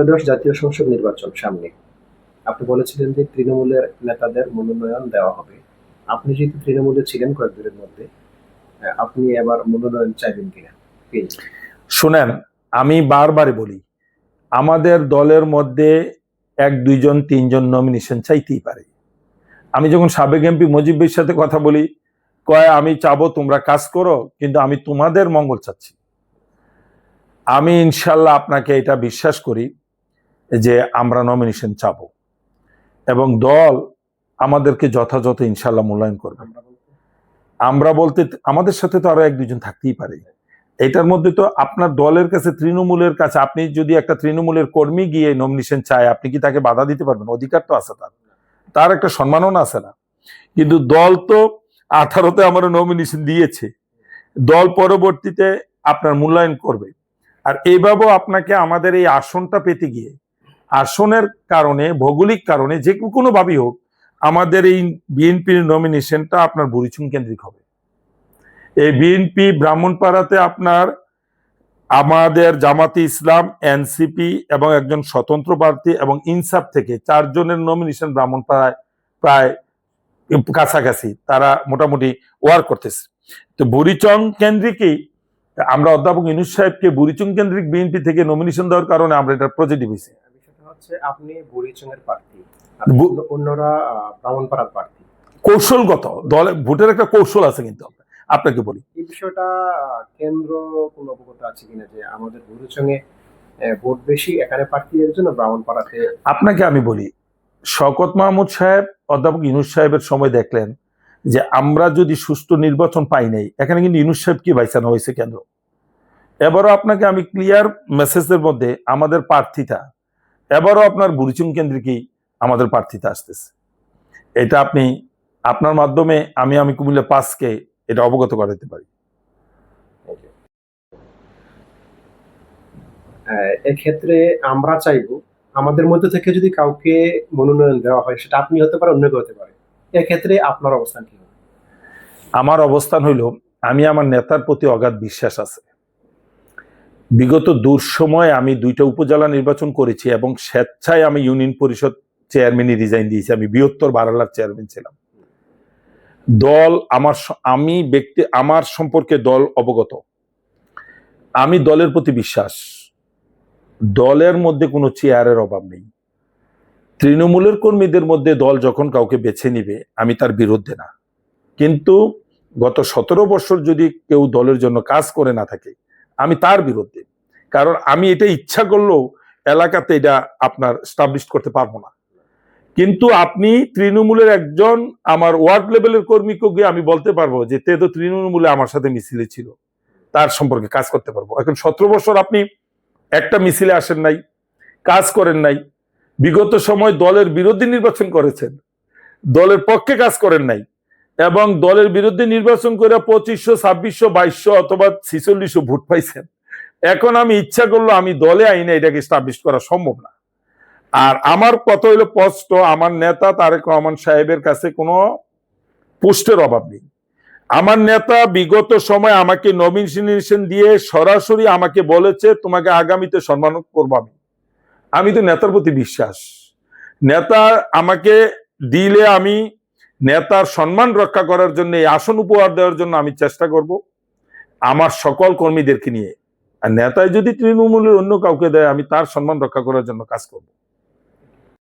ত্রয়োদশ জাতীয় সংসদ নির্বাচন সামনে। আপনি বলেছিলেন যে তৃণমূলের নেতাদের মনোনয়ন দেওয়া হবে। আপনি যেহেতু তৃণমূলে ছিলেন কয়েকদিনের মধ্যে আপনি এবার মনোনয়ন চাইবেন কিনা. শুনেন, আমি বারবারই বলি, আমাদের দলের মধ্যে এক, দুইজন, তিনজন নমিনেশন চাইতেই পারে। আমি যখন সাবেক এমপি মুজিবের সাথে কথা বলি, কয়, আমি চাবো, তোমরা কাজ করো, কিন্তু আমি তোমাদের মঙ্গল চাচ্ছি। আমি ইনশাল্লাহ আপনাকে এটা বিশ্বাস করি যে আমরা নমিনেশন চাবো। এবং দল আমাদেরকে যথাযথ ইনশাল্লাহ মূল্যায়ন করবে। আমরা বলতে? আমাদের সাথে তো আরও এক দুজন থাকতেই পারে। এটার মধ্যে তো আপনার দলের কাছে তৃণমূলের কাছে আপনি যদি একটা তৃণমূলের কর্মী গিয়ে নমিনেশন চায় আপনি কি তাকে বাধা দিতে পারবেন? অধিকার তো আছে তার। তার একটা সম্মাননা আছে না। কিন্তু দল তো আঠারোতে আমার নমিনেশন দিয়েছে। দল পরবর্তীতে আপনার মূল্যায়ন করবে। আর এইভাবেও আপনাকে আমাদের এই আসনটা পেতে গিয়ে আসনের কারণে ভৌগোলিক কারণে যে কোনো ভাবেই হোক আমাদের এই বিএনপির নমিনেশনটা আপনার বুড়িচুং কেন্দ্রিক হবে। এই বিএনপি ব্রাহ্মণপাড়াতে আপনার আমাদের জামাতি ইসলাম এনসিপি এবং একজন স্বতন্ত্র প্রার্থী এবং ইনসাফ থেকে চারজনের নমিনেশন ব্রাহ্মণপাড়ায় প্রায় কাছাকাছি তারা মোটামুটি ওয়ার করতেছে। তো বুড়িচং কেন্দ্রিকই আমরা অধ্যাপক ইনুস সাহেবকে বুড়িচং কেন্দ্রিক বিএনপি থেকে নমিনেশন দেওয়ার কারণে আমরা এটা পজিটিভ হয়েছি। হচ্ছে আপনি বুড়িচুঙের প্রার্থী অন্যরা ব্রাহ্মণপাড়ার প্রার্থী। কৌশলগত দলে ভোটের একটা কৌশল আছে কিন্তু আপনাকে বলি। এই বিষয়টা কেন্দ্র কোন অবগত আছে কিনা যে আমাদের বুড়িচুঙে ভোট বেশি এখানে প্রার্থী একজন ব্রাহ্মণপাড়াতে? আপনাকে আমি বলি শওকত মাহমুদ সাহেব অধ্যাপক ইনুস সাহেবের সময় দেখলেন যে আমরা যদি সুষ্ঠু নির্বাচন পাই নাই এখানে কিন্তু ইনুস সাহেবকে বাইসানো হয়েছে কেন্দ্র? এবারও আপনাকে আমি ক্লিয়ার মেসেজের মধ্যে আমাদের প্রার্থীতা এবারও আপনার বুড়িচুং কেন্দ্রিকই আমাদের প্রার্থীতা আসতেছে। এটা আপনি আপনার মাধ্যমে আমি আমি কুমিল্লা পাসকে এটা অবগত করাতে পারি। আহ, এক্ষেত্রে আমরা চাইব আমাদের মধ্যে থেকে যদি কাউকে মনোনয়ন দেওয়া হয় সেটা আপনি হতে পারে অন্য কেউ হতে পারে। এক্ষেত্রে আপনার অবস্থান কি হবে? আমার অবস্থান হইল আমি আমার নেতার প্রতি অগাধ বিশ্বাস আছে। বিগত দুঃসময় আমি দুইটা উপজেলা নির্বাচন করেছি এবং স্বেচ্ছায় আমি ইউনিয়ন পরিষদ চেয়ারম্যানই রিজাইন দিয়েছি। আমি বৃহত্তর বারালার চেয়ারম্যান ছিলাম। দল আমার আমি ব্যক্তি আমার সম্পর্কে দল অবগত। আমি দলের প্রতি বিশ্বাস। দলের মধ্যে কোনো চেয়ারের অভাব নেই। তৃণমূলের কর্মীদের মধ্যে দল যখন কাউকে বেছে নিবে, আমি তার বিরুদ্ধে না। কিন্তু গত সতেরো বছর যদি কেউ দলের জন্য কাজ করে না থাকে আমি তার বিরুদ্ধে। কারণ আমি এটা ইচ্ছা করলেও এলাকাতে এটা আপনার স্টাবলিশ করতে পারব না। কিন্তু আপনি তৃণমূলের একজন, আমার ওয়ার্ড লেভেলের কর্মীকে গিয়ে আমি বলতে পারব যে, তে তো তৃণমূলে আমার সাথে মিছিলে ছিল। তার সম্পর্কে কাজ করতে পারব। এখন সতেরো বছর আপনি একটা মিছিলে আসেন নাই, কাজ করেন নাই, বিগত সময় দলের বিরোধী নির্বাচন করেছেন, দলের পক্ষে কাজ করেন নাই এবং দলের বিরুদ্ধে নির্বাচন করে পঁচিশশো, ছাব্বিশশো, বাইশশো অথবা ছিচল্লিশশো ভোট পাইছেন। এখন আমি ইচ্ছা করল আমি দলে আইনে এটাকে স্টাবলিশ করা সম্ভব না। আর আমার কত হইল স্পষ্ট, আমার নেতা তারেক রহমান সাহেবের কাছে কোনো পোস্টের অভাব নেই। আমার নেতা বিগত সময় আমাকে নমিনেশন দিয়ে সরাসরি আমাকে বলেছে, তোমাকে আগামীতে সম্মান করব আমি। আমি তো নেতার প্রতি বিশ্বাস। নেতা আমাকে দিলে আমি নেতার সম্মান রক্ষা করার জন্য এই আসন উপহার দেওয়ার জন্য আমি চেষ্টা করব আমার সকল কর্মীদেরকে নিয়ে। আর নেতায় যদি তৃণমূলের অন্য কাউকে দেয়, আমি তার সম্মান রক্ষা করার জন্য কাজ করব।